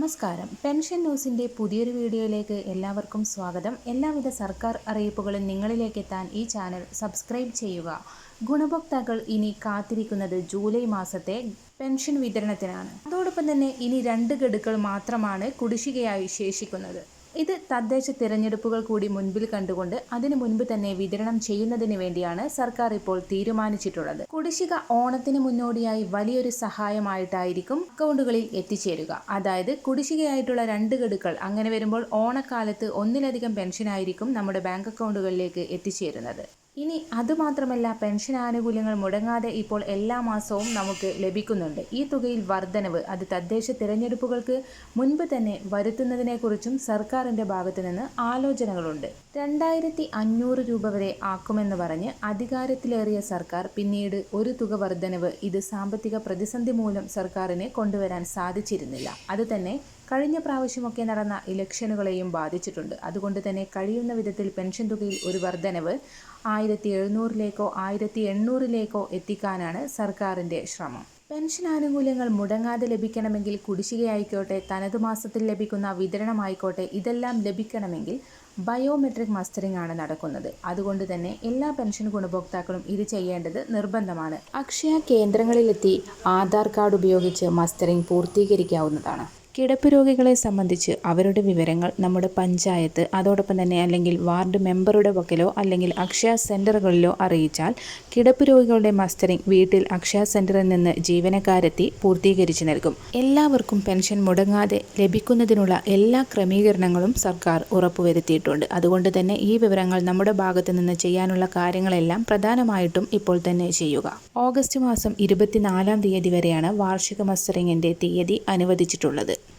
നമസ്കാരം. പെൻഷൻ ന്യൂസിന്റെ പുതിയൊരു വീഡിയോയിലേക്ക് എല്ലാവർക്കും സ്വാഗതം. എല്ലാവിധ സർക്കാർ അറിയിപ്പുകളും നിങ്ങളിലേക്ക് എത്താൻ ഈ ചാനൽ സബ്സ്ക്രൈബ് ചെയ്യുക. ഗുണഭോക്താക്കൾ ഇനി കാത്തിരിക്കുന്നത് ജൂലൈ മാസത്തെ പെൻഷൻ വിതരണത്തിനാണ്. അതോടൊപ്പം തന്നെ ഇനി രണ്ട് ഗഡുക്കൾ മാത്രമാണ് കുടിശ്ശികയായി ശേഷിക്കുന്നത്. ഇത് തദ്ദേശ തിരഞ്ഞെടുപ്പുകൾ കൂടി മുൻപിൽ കണ്ടുകൊണ്ട് അതിനു മുൻപ് തന്നെ വിതരണം ചെയ്യുന്നതിന് വേണ്ടിയാണ് സർക്കാർ ഇപ്പോൾ തീരുമാനിച്ചിട്ടുള്ളത്. കുടിശ്ശിക ഓണത്തിന് മുന്നോടിയായി വലിയൊരു സഹായമായിട്ടായിരിക്കും അക്കൗണ്ടുകളിൽ എത്തിച്ചേരുക. അതായത് കുടിശ്ശികയായിട്ടുള്ള രണ്ട് ഗഡുക്കൾ അങ്ങനെ വരുമ്പോൾ ഓണക്കാലത്ത് ഒന്നിലധികം പെൻഷനായിരിക്കും നമ്മുടെ ബാങ്ക് അക്കൗണ്ടുകളിലേക്ക് എത്തിച്ചേരുന്നത്. ഇനി അതുമാത്രമല്ല പെൻഷൻ ആനുകൂല്യങ്ങൾ മുടങ്ങാതെ ഇപ്പോൾ എല്ലാ മാസവും നമുക്ക് ലഭിക്കുന്നുണ്ട്. ഈ തുകയിൽ വർധനവ് അത് തദ്ദേശ തിരഞ്ഞെടുപ്പുകൾക്ക് മുൻപ് തന്നെ വരുത്തുന്നതിനെക്കുറിച്ചും സർക്കാരിന്റെ ഭാഗത്തു നിന്ന് ആലോചനകളുണ്ട്. രണ്ടായിരത്തി അഞ്ഞൂറ് രൂപ വരെ ആക്കുമെന്ന് പറഞ്ഞ് അധികാരത്തിലേറിയ സർക്കാർ പിന്നീട് ഒരു തുക വർധനവ് ഇത് സാമ്പത്തിക പ്രതിസന്ധി മൂലം സർക്കാരിനെ കൊണ്ടുവരാൻ സാധിച്ചിരുന്നില്ല. അത് തന്നെ കഴിഞ്ഞ പ്രാവശ്യമൊക്കെ നടന്ന ഇലക്ഷനുകളെയും ബാധിച്ചിട്ടുണ്ട്. അതുകൊണ്ട് തന്നെ കഴിയുന്ന വിധത്തിൽ പെൻഷൻ തുകയിൽ ഒരു വർധനവ് ആയിരത്തി എഴുന്നൂറിലേക്കോ ആയിരത്തി എണ്ണൂറിലേക്കോ എത്തിക്കാനാണ് സർക്കാരിന്റെ ശ്രമം. പെൻഷൻ ആനുകൂല്യങ്ങൾ മുടങ്ങാതെ ലഭിക്കണമെങ്കിൽ കുടിശ്ശികയായിക്കോട്ടെ തനത് മാസത്തിൽ ലഭിക്കുന്ന വിതരണമായിക്കോട്ടെ ഇതെല്ലാം ലഭിക്കണമെങ്കിൽ ബയോമെട്രിക് മസ്റ്ററിംഗ് ആണ് നടക്കുന്നത്. അതുകൊണ്ട് തന്നെ എല്ലാ പെൻഷൻ ഗുണഭോക്താക്കളും ഇത് ചെയ്യേണ്ടത് നിർബന്ധമാണ്. അക്ഷയ കേന്ദ്രങ്ങളിലെത്തി ആധാർ കാർഡ് ഉപയോഗിച്ച് മസ്റ്ററിംഗ് പൂർത്തീകരിക്കാവുന്നതാണ്. കിടപ്പ് രോഗികളെ സംബന്ധിച്ച് അവരുടെ വിവരങ്ങൾ നമ്മുടെ പഞ്ചായത്ത് അതോടൊപ്പം തന്നെ അല്ലെങ്കിൽ വാർഡ് മെമ്പറുടെ പക്കലോ അല്ലെങ്കിൽ അക്ഷയ സെന്ററുകളിലോ അറിയിച്ചാൽ കിടപ്പ് രോഗികളുടെ മസ്റ്ററിംഗ് വീട്ടിൽ അക്ഷയ സെന്ററിൽ നിന്ന് ജീവനക്കാരെത്തി പൂർത്തീകരിച്ചു നൽകും. എല്ലാവർക്കും പെൻഷൻ മുടങ്ങാതെ ലഭിക്കുന്നതിനുള്ള എല്ലാ ക്രമീകരണങ്ങളും സർക്കാർ ഉറപ്പുവരുത്തിയിട്ടുണ്ട്. അതുകൊണ്ട് തന്നെ ഈ വിവരങ്ങൾ നമ്മുടെ ഭാഗത്ത് നിന്ന് ചെയ്യാനുള്ള കാര്യങ്ങളെല്ലാം പ്രധാനമായിട്ടും ഇപ്പോൾ തന്നെ ചെയ്യുക. ഓഗസ്റ്റ് മാസം ഇരുപത്തിനാലാം തീയതി വരെയാണ് വാർഷിക മസ്റ്ററിങ്ങിന്റെ തീയതി അനുവദിച്ചിട്ടുള്ളത്.